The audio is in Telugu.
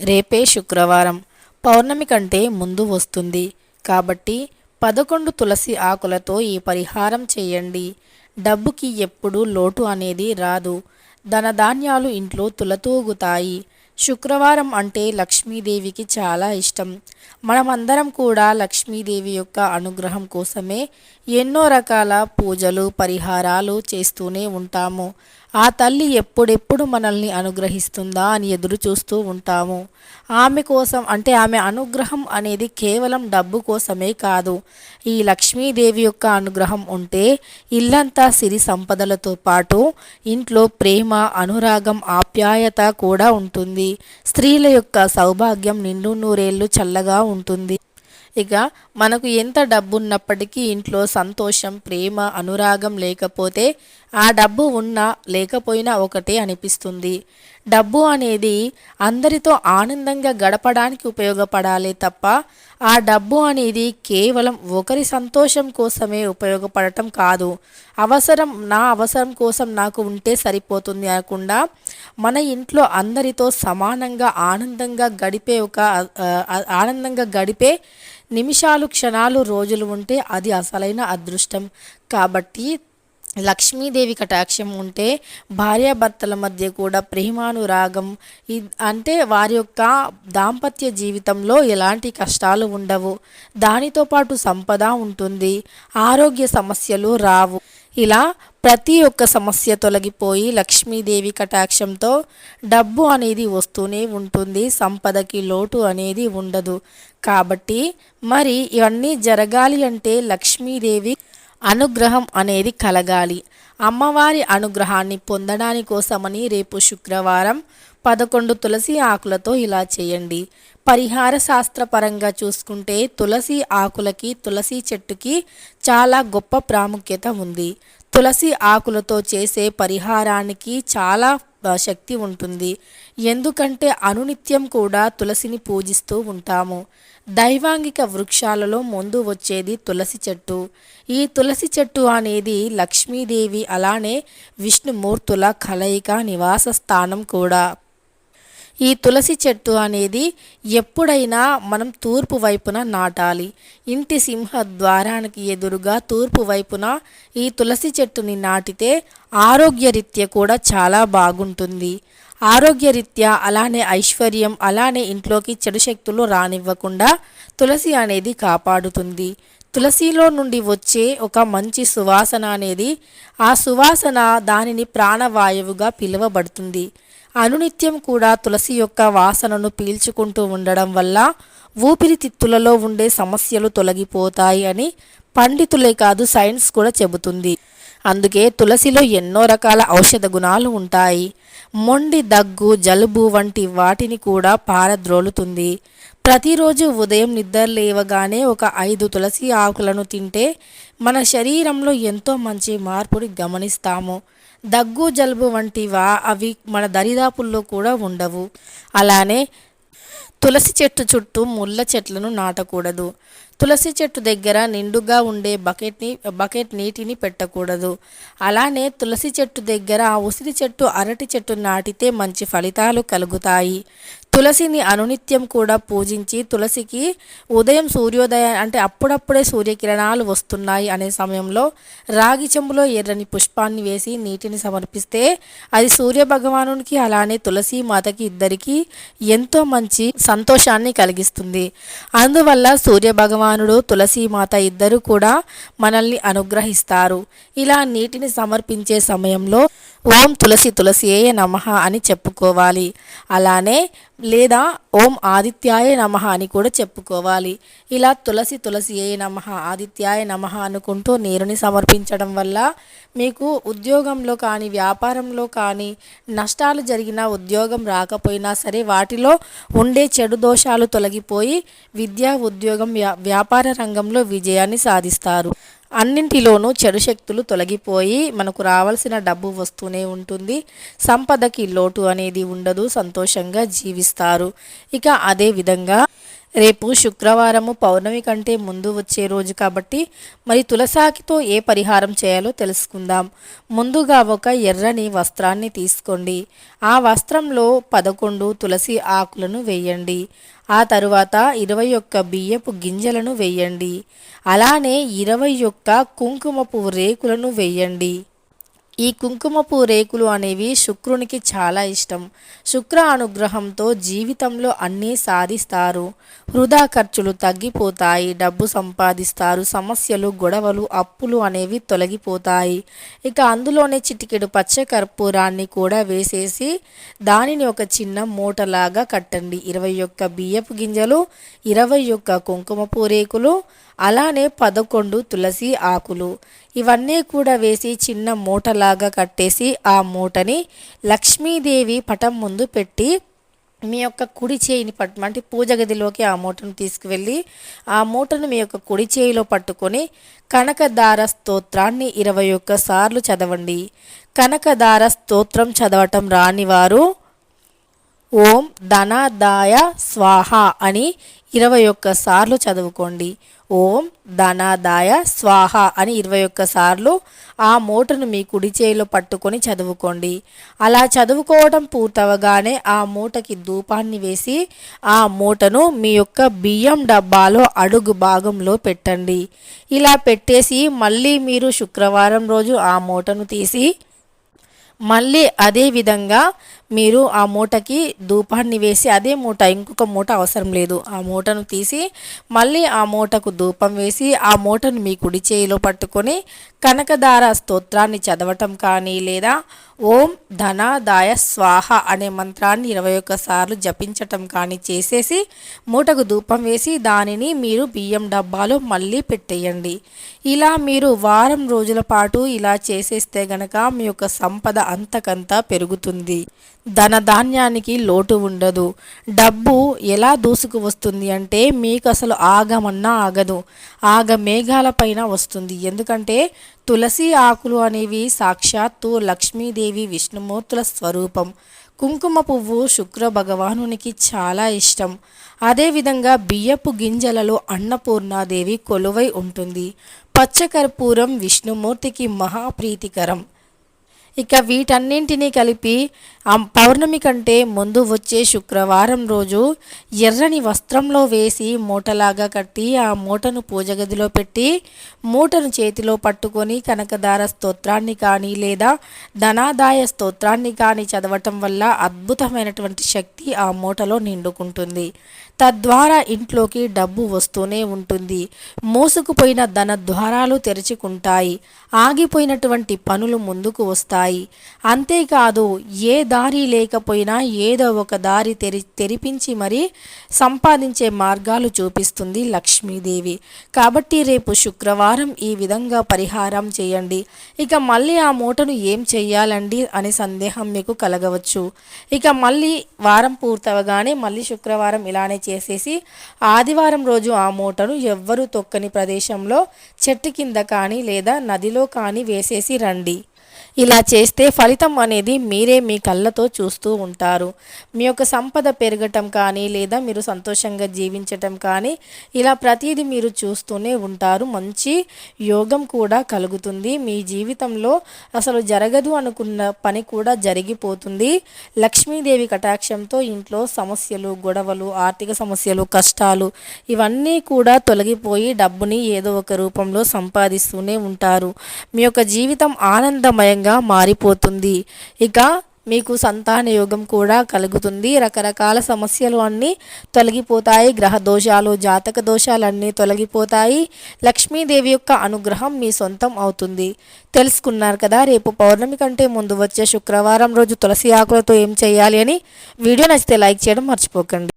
రేపే శుక్రవారం. పౌర్ణమి కంటే ముందు వస్తుంది. కాబట్టి పదకొండు తులసి ఆకులతో ఈ పరిహారం చేయండి. డబ్బుకి ఎప్పుడూ లోటు అనేది రాదు. ధనధాన్యాలు ఇంట్లో తులతూగుతాయి. శుక్రవారం అంటే లక్ష్మీదేవికి చాలా ఇష్టం. మనమందరం కూడా లక్ష్మీదేవి యొక్క అనుగ్రహం కోసమే ఎన్నో రకాల పూజలు పరిహారాలు చేస్తూనే ఉంటాము. ఆ తల్లి ఎప్పుడెప్పుడు మనల్ని అనుగ్రహిస్తుందా అని ఎదురు చూస్తూ ఉంటాము. ఆమె కోసం అంటే ఆమె అనుగ్రహం అనేది కేవలం డబ్బు కోసమే కాదు. ఈ లక్ష్మీదేవి యొక్క అనుగ్రహం ఉంటే ఇల్లంతా సిరి సంపదలతో పాటు ఇంట్లో ప్రేమ అనురాగం ఆప్యాయత కూడా ఉంటుంది. స్త్రీల యొక్క సౌభాగ్యం నిండు నూరేళ్ళు చల్లగా ఉంటుంది. ఇక మనకు ఎంత డబ్బు ఉన్నప్పటికీ ఇంట్లో సంతోషం ప్రేమ అనురాగం లేకపోతే ఆ డబ్బు ఉన్నా లేకపోయినా ఒకటే అనిపిస్తుంది. డబ్బు అనేది అందరితో ఆనందంగా గడపడానికి ఉపయోగపడాలి తప్ప ఆ డబ్బు అనేది కేవలం ఒకరి సంతోషం కోసమే ఉపయోగపడటం కాదు. అవసరం నా అవసరం కోసం నాకు ఉంటే సరిపోతుంది అనకుండా మన ఇంట్లో అందరితో సమానంగా ఆనందంగా గడిపే ఒక ఆనందంగా గడిపే నిమిషాలు క్షణాలు రోజులు ఉంటే అది అసలైన అదృష్టం. కాబట్టి లక్ష్మీదేవి కటాక్షం ఉంటే భార్యాభర్తల మధ్య కూడా ప్రేమానురాగం అంటే వారి యొక్క దాంపత్య జీవితంలో ఎలాంటి కష్టాలు ఉండవు. దానితో పాటు సంపద ఉంటుంది. ఆరోగ్య సమస్యలు రావు. ఇలా ప్రతి ఒక్క సమస్య తొలగిపోయి లక్ష్మీదేవి కటాక్షంతో డబ్బు అనేది వస్తూనే ఉంటుంది. సంపదకి లోటు అనేది ఉండదు. కాబట్టి మరి ఇవన్నీ జరగాలి అంటే లక్ష్మీదేవి అనుగ్రహం అనేది కలగాలి. అమ్మవారి అనుగ్రహాన్ని పొందడాని కోసమని రేపు శుక్రవారం పదకొండు తులసి ఆకులతో ఇలా చేయండి. పరిహార శాస్త్రపరంగా చూసుకుంటే తులసి ఆకులకి తులసి చెట్టుకి చాలా గొప్ప ప్రాముఖ్యత ఉంది. తులసి ఆకులతో చేసే పరిహారానికి చాలా శక్తి ఉంటుంది. ఎందుకంటే అనునిత్యం కూడా తులసిని పూజిస్తూ ఉంటాము. దైవాంగిక వృక్షాలలో ముందు వచ్చేది తులసి చెట్టు. ఈ తులసి చెట్టు అనేది లక్ష్మీదేవి అలానే విష్ణుమూర్తుల కలయిక నివాస స్థానం కూడా. ఈ తులసి చెట్టు అనేది ఎప్పుడైనా మనం తూర్పు వైపున నాటాలి. ఇంటి సింహ ద్వారానికి ఎదురుగా తూర్పు వైపున ఈ తులసి చెట్టుని నాటితే ఆరోగ్యరీత్య కూడా చాలా బాగుంటుంది. ఆరోగ్యరీత్యా అలానే ఐశ్వర్యం అలానే ఇంట్లోకి చెడు శక్తులు రానివ్వకుండా తులసి అనేది కాపాడుతుంది. తులసిలో నుండి వచ్చే ఒక మంచి సువాసన అనేది ఆ సువాసన దానిని ప్రాణవాయువుగా పిలువబడుతుంది. అనునిత్యం కూడా తులసి యొక్క వాసనను పీల్చుకుంటూ ఉండడం వల్ల ఊపిరితిత్తులలో ఉండే సమస్యలు తొలగిపోతాయి అని పండితులే కాదు సైన్స్ కూడా చెబుతుంది. అందుకే తులసిలో ఎన్నో రకాల ఔషధ గుణాలు ఉంటాయి. మొండి దగ్గు జలుబు వంటి వాటిని కూడా పారద్రోలుతుంది. ప్రతిరోజు ఉదయం నిద్ర లేవగానే ఒక ఐదు తులసి ఆకులను తింటే మన శరీరంలో ఎంతో మంచి మార్పుని గమనిస్తాము. దగ్గు జలుబు వంటివా అవి మన దరిదాపుల్లో కూడా ఉండవు. అలానే తులసి చెట్టు చుట్టూ ముళ్ళ చెట్లను నాటకూడదు. తులసి చెట్టు దగ్గర నిండుగా ఉండే బకెట్ని బకెట్ నీటిని పెట్టకూడదు. అలానే తులసి చెట్టు దగ్గర ఉసిరి చెట్టు అరటి చెట్టు నాటితే మంచి ఫలితాలు కలుగుతాయి. తులసిని అనునిత్యం కూడా పూజించి తులసికి ఉదయం సూర్యోదయం అంటే అప్పుడప్పుడే సూర్యకిరణాలు వస్తున్నాయి అనే సమయంలో రాగి చెంబులో ఎర్రని పుష్పాన్ని వేసి నీటిని సమర్పిస్తే అది సూర్య భగవానునికి అలానే తులసి మాతకి ఇద్దరికి ఎంతో మంచి సంతోషాన్ని కలిగిస్తుంది. అందువల్ల సూర్య భగవానుడు తులసి మాత ఇద్దరు కూడా మనల్ని అనుగ్రహిస్తారు. ఇలా నీటిని సమర్పించే సమయంలో ఓం తులసి తులసియే నమ అని చెప్పుకోవాలి. అలానే లేదా ఓం ఆదిత్యాయ నమ అని కూడా చెప్పుకోవాలి. ఇలా తులసి తులసి ఏ నమ ఆదిత్యాయ నమ అనుకుంటూ నీరుని సమర్పించడం వల్ల మీకు ఉద్యోగంలో కానీ వ్యాపారంలో కానీ నష్టాలు జరిగినా ఉద్యోగం రాకపోయినా సరే వాటిలో ఉండే చెడు దోషాలు తొలగిపోయి విద్యా ఉద్యోగం వ్యాపార రంగంలో విజయాన్ని సాధిస్తారు. అన్నింటిలోనూ చెడు శక్తులు తొలగిపోయి మనకు రావాల్సిన డబ్బు వస్తూనే ఉంటుంది. సంపదకి లోటు అనేది ఉండదు. సంతోషంగా జీవిస్తారు. ఇక అదే విధంగా రేపు శుక్రవారము పౌర్ణమి కంటే ముందు వచ్చే రోజు కాబట్టి మరి తులసాకితో ఏ పరిహారం చేయాలో తెలుసుకుందాం. ముందుగా ఒక ఎర్రని వస్త్రాన్ని తీసుకోండి. ఆ వస్త్రంలో పదకొండు తులసి ఆకులను వేయండి. ఆ తరువాత ఇరవై ఒక్క బియ్యపు గింజలను వేయండి. అలానే ఇరవై ఒక్క కుంకుమపు రేకులను వేయండి. ఈ కుంకుమపు రేకులు అనేవి శుక్రునికి చాలా ఇష్టం. శుక్ర అనుగ్రహంతో జీవితంలో అన్నీ సాధిస్తారు. వృధా ఖర్చులు తగ్గిపోతాయి డబ్బు సంపాదిస్తారు సమస్యలు గొడవలు అప్పులు అనేవి తొలగిపోతాయి. ఇక అందులోనే చిటికెడు పచ్చ కర్పూరాన్ని కూడా వేసేసి దానిని ఒక చిన్న మూటలాగా కట్టండి. ఇరవై ఒక్క బియ్యపు గింజలు ఇరవై ఒక్క కుంకుమపు రేకులు అలానే పదకొండు తులసి ఆకులు. ఇవన్నీ కూడా వేసి చిన్న మూటలాగా కట్టేసి ఆ మూటని లక్ష్మీదేవి పటం ముందు పెట్టి మీ యొక్క కుడి చేయిని పట్టు అంటే పూజ గదిలోకి ఆ మూటను తీసుకువెళ్ళి ఆ మూటను మీ యొక్క కుడి చేయిలో పట్టుకొని కనకదార స్తోత్రాన్ని ఇరవై ఒక్కసార్లు చదవండి. కనకదార స్తోత్రం చదవటం రాని వారు ఓం ధనాదాయ స్వాహ అని ఇరవై ఒక్కసార్లు చదువుకోండి. ఓం ధనాదాయ స్వాహ అని ఇరవై ఒక్కసార్లు ఆ మూటను మీ కుడి చేయిలో పట్టుకొని చదువుకోండి. అలా చదువుకోవడం పూర్తవగానే ఆ మూటకి ధూపాన్ని వేసి ఆ మూటను మీ యొక్క బియ్యం డబ్బాలో అడుగు భాగంలో పెట్టండి. ఇలా పెట్టేసి మళ్ళీ మీరు శుక్రవారం రోజు ఆ మూటను తీసి మళ్ళీ అదే విధంగా మీరు ఆ మూటకి ధూపాన్ని వేసి అదే మూట ఇంకొక మూట అవసరం లేదు. ఆ మూటను తీసి మళ్ళీ ఆ మూటకు ధూపం వేసి ఆ మూటను మీ కుడి చేయిలో పట్టుకొని కనకదార స్తోత్రాన్ని చదవటం కానీ లేదా ఓం ధనాదాయ స్వాహ అనే మంత్రాన్ని ఇరవై ఒక్కసార్లు జపించటం కానీ చేసేసి మూటకు ధూపం వేసి దానిని మీరు బియ్యం డబ్బాలో మళ్ళీ పెట్టేయండి. ఇలా మీరు వారం రోజుల పాటు ఇలా చేసేస్తే గనక మీ యొక్క సంపద అంతకంతా పెరుగుతుంది. ధనధాన్యానికి లోటు ఉండదు. డబ్బు ఎలా దూసుకు వస్తుంది అంటే మీకు అసలు ఆగమన్నా ఆగదు. ఆగ మేఘాలపైన వస్తుంది. ఎందుకంటే తులసి ఆకులు అనేవి సాక్షాత్తు లక్ష్మీదేవి విష్ణుమూర్తుల స్వరూపం. కుంకుమ పువ్వు శుక్ర భగవానునికి చాలా ఇష్టం. అదేవిధంగా బియ్యపు గింజలలో అన్నపూర్ణాదేవి కొలువై ఉంటుంది. పచ్చకర్పూరం విష్ణుమూర్తికి మహాప్రీతికరం ఇక వీటన్నింటినీ కలిపి పౌర్ణమి కంటే ముందు వచ్చే శుక్రవారం రోజు ఎర్రని వస్త్రంలో వేసి మూటలాగా కట్టి ఆ మూటను పూజ గదిలో పెట్టి మూటను చేతిలో పట్టుకొని కనకదార స్తోత్రాన్ని కానీ లేదా ధనాదాయ స్తోత్రాన్ని కానీ చదవటం వల్ల అద్భుతమైనటువంటి శక్తి ఆ మూటలో నిండుకుంటుంది. తద్వారా ఇంట్లోకి డబ్బు వస్తూనే ఉంటుంది. మోసుకుపోయిన ధన ద్వారాలు తెరుచుకుంటాయి. ఆగిపోయినటువంటి పనులు ముందుకు వస్తాయి. అంతేకాదు ఏ దారి లేకపోయినా ఏదో ఒక దారి తెరి తెరిపించి మరి సంపాదించే మార్గాలు చూపిస్తుంది లక్ష్మీదేవి. కాబట్టి రేపు శుక్రవారం ఈ విధంగా పరిహారం చేయండి. ఇక మళ్ళీ ఆ మూటను ఏం చేయాలండి అనే సందేహం మీకు కలగవచ్చు. ఇక మళ్ళీ వారం పూర్తవగానే మళ్ళీ శుక్రవారం ఇలానే చేసేసి ఆదివారం రోజు ఆ మూటను ఎవ్వరూ తొక్కని ప్రదేశంలో చెట్టు కింద కానీ లేదా నదిలో కానీ వేసేసి రండి. ఇలా చేస్తే ఫలితం అనేది మీరే మీ కళ్ళతో చూస్తూ ఉంటారు. మీ యొక్క సంపద పెరగటం కానీ లేదా మీరు సంతోషంగా జీవించటం కానీ ఇలా ప్రతిదీ మీరు చూస్తూనే ఉంటారు. మంచి యోగం కూడా కలుగుతుంది. మీ జీవితంలో అసలు జరగదు అనుకున్న పని కూడా జరిగిపోతుంది. లక్ష్మీదేవి కటాక్షంతో ఇంట్లో సమస్యలు గొడవలు ఆర్థిక సమస్యలు కష్టాలు ఇవన్నీ కూడా తొలగిపోయి డబ్బుని ఏదో ఒక రూపంలో సంపాదిస్తూనే ఉంటారు. మీ యొక్క జీవితం ఆనందమయంగా మారిపోతుంది. ఇక మీకు సంతాన యోగం కూడా కలుగుతుంది. రకరకాల సమస్యలు అన్నీ తొలగిపోతాయి. గ్రహ దోషాలు జాతక దోషాలన్నీ తొలగిపోతాయి. లక్ష్మీదేవి యొక్క అనుగ్రహం మీ సొంతం అవుతుంది. తెలుసుకున్నారు కదా రేపు పౌర్ణమి కంటే ముందు వచ్చే శుక్రవారం రోజు తులసి ఆకులతో ఏం చేయాలి అని వీడియో నచ్చితే లైక్ చేయడం మర్చిపోకండి.